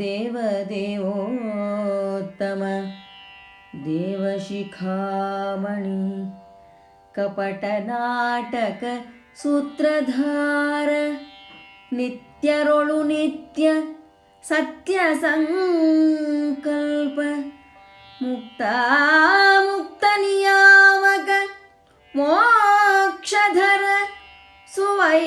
देवदेवोत्तम। देवशिखामणि कपटनाटक सूत्रधार नित्यरोळु नित्य सत्यसङ्कल्प मुक्तामुक्तनियामक मोक्षधर सुवैकुण्ठपति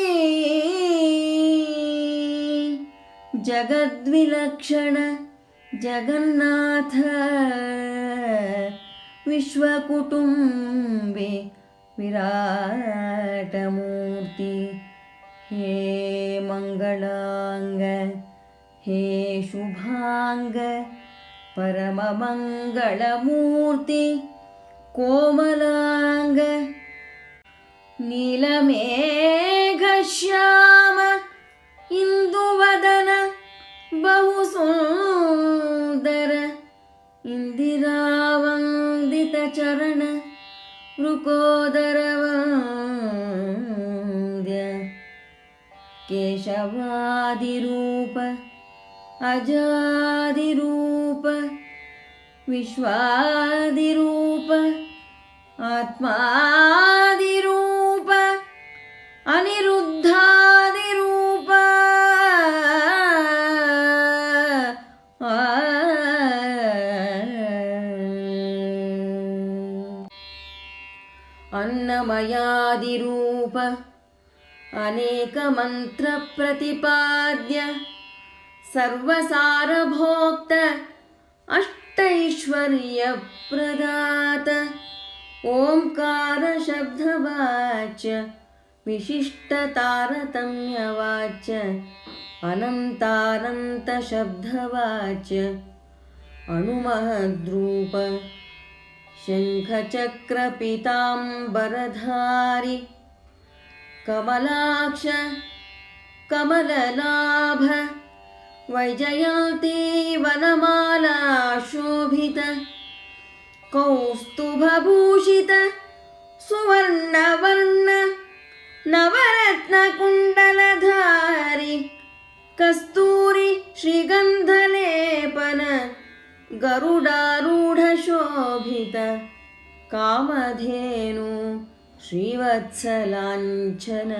जगद्विलक्षण जगन्नाथ विश्वकुटुम्बे विराटमूर्ति। हे मङ्गलाङ्ग हे शुभाङ्ग परममङ्गलमूर्ति कोमलाङ्ग नीलमेघश्याम केशवादिरूप अजादिरूप विश्वादिरूप आत्मादिरूप अनिरुद्धादिरूप अन्नमयादिरूप अनेकमन्त्रप्रतिपाद्य सर्वसारभोक्त अष्टैश्वर्यप्रदात। ओङ्कारशब्दवाच्य विशिष्टतारतम्यवाच्य अनन्तानन्तशब्दवाच्य अणुमहद्रूप शङ्खचक्रपिताम्बरधारि कमलाक्ष कमललाभ वैजयन्ती वनमाला शोभित कौस्तुभभूषित सुवर्णवर्ण नवरत्नकुण्डलधारि कस्तूरि श्रीगन्धलेपन गरुडारूढशोभित कामधेनु श्रीवत्सलाञ्छन।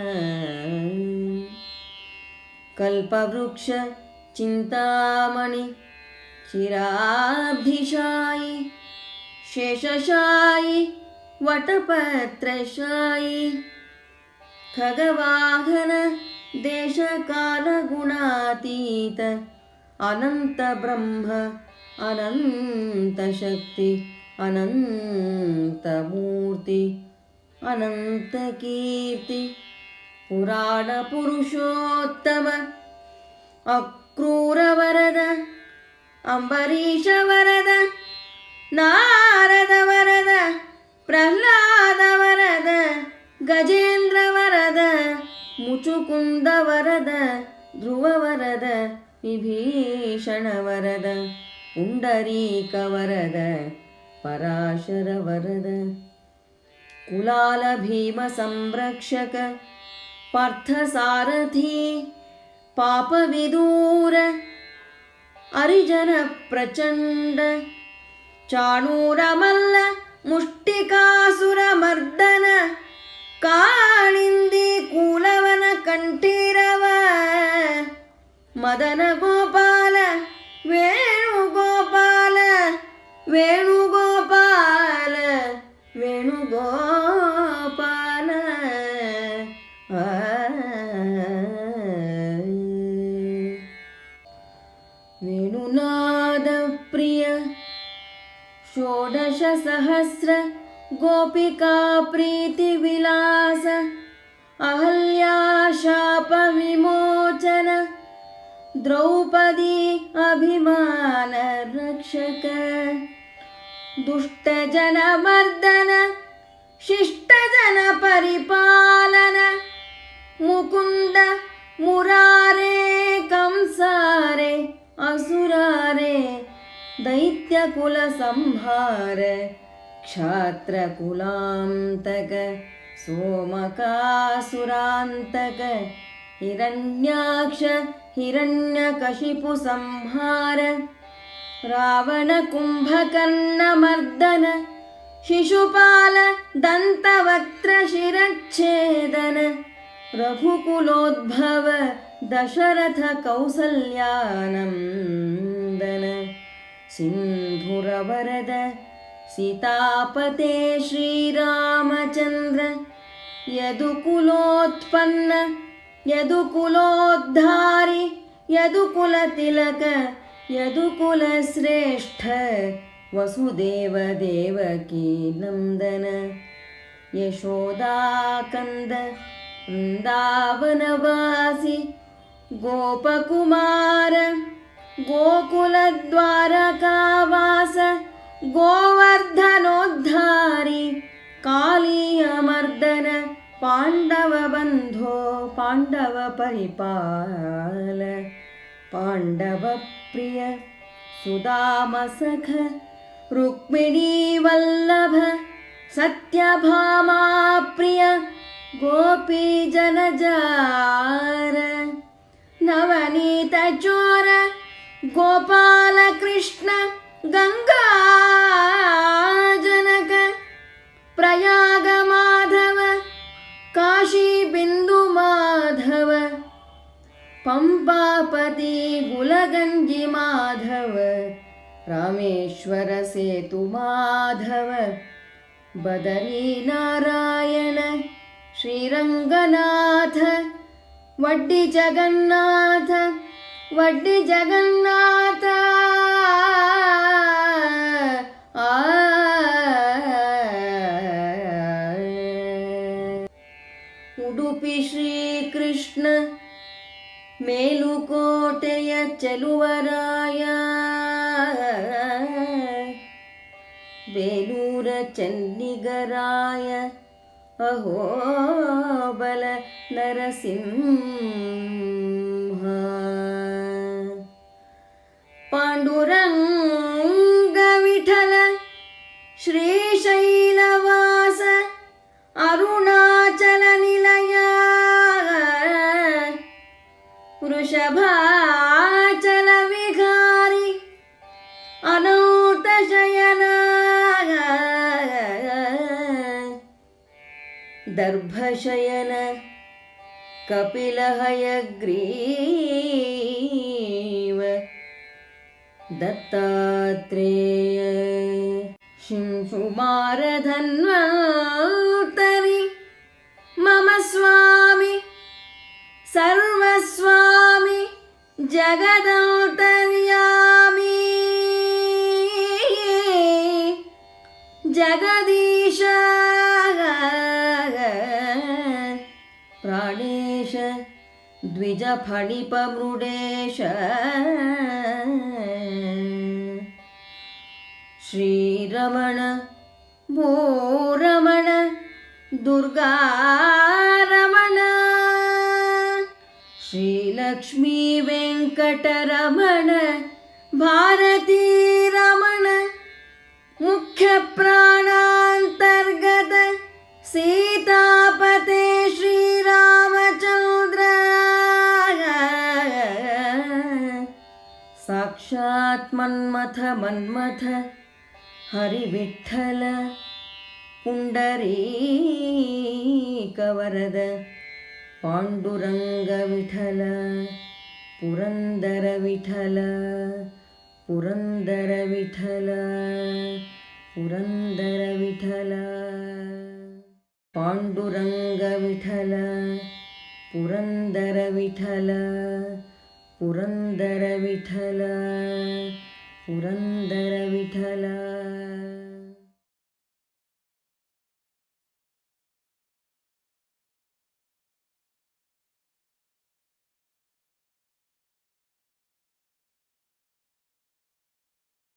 कल्पवृक्ष चिन्तामणि चिराब्धिशायि शेषशायि वटपत्रशायि खगवाहन देशकालगुणातीत अनन्तब्रह्म अनन्तशक्ति अनन्तमूर्ति अनन्तकीर्ति पुराणपुरुषोत्तम अक्रूरवरद अम्बरीशवरद नारदवरद प्रह्लादवरद गजेन्द्रवरद मुचुकुन्दवरद ध्रुववरद विभीषणवरद पुण्डरीकवरद पराशरवरद कुलालभीमसंरक्षक पार्थसारथी पापविदूर अरिजनप्रचण्ड चाणूरमल्ल मुष्टिकासुरमर्दन काळिन्दी कूलवन कण्ठीरव मदन गोपिका प्रीतिविलास अहल्या शापविमोचन द्रौपदी अभिमानरक्षक दुष्टजनमर्दन शिष्टजनपरिपालन मुकुन्द मुरारे कंसारे असुरारे दैत्यकुलसंहार क्षात्रकुलान्तक सोमकासुरान्तक हिरण्याक्ष हिरण्यकशिपुसंहार रावणकुम्भकर्णमर्दन शिशुपाल दन्तवक्त्रशिरच्छेदन रघुकुलोद्भव दशरथ कौसल्यानन्दन सिन्धुरवरद सीतापते श्रीरामचन्द्र यदुकुलोत्पन्न यदुकुलोद्धारि यदुकुलतिलक यदुकुलश्रेष्ठ वसुदेव देवकी नन्दन यशोदाकन्द वृन्दावनवासि गोपकुमार गोकुलद्वारकावास कालीयमर्दन पाण्डवबन्धो पाण्डवपरिपाल पाण्डवप्रिय सुदामसख रुक्मिणीवल्लभ सत्यभामाप्रिय गोपीजनजार नवनीतचोर गोपालकृष्ण गङ्गाजनक पम्पापति गुलगञ्जिमाधव रामेश्वरसेतुमाधव बदरीनारायण श्रीरङ्गनाथ वड्डि जगन्नाथ अहो बल नरसिंह। पाण्डुरङ्गविठल श्रीशैलवास अरुणाचल वृषभाचलविहारि अन दर्भशयन कपिलहयग्रीव दत्तात्रेय शिंशुमारधन्वन्तरि। मम स्वामि सर्वस्वामि जगदौतर्यामि जगदी बाणेश द्विजफणिपमृडेश श्रीरमण भो रमण दुर्गारमण श्रीलक्ष्मीवेङ्कटरमण भारतीरमण मुख्यप्राण साक्षात् मन्मथ मन्मथ हरिविठ्ठल पुण्डरीकवरद पाण्डुरङ्गविठल पुरन्दरविठल पुरन्दरविठल पुरन्दरविठल पाण्डुरङ्गविठल पुरन्दरविठल पुरन्दरविठल पुरन्दरविठल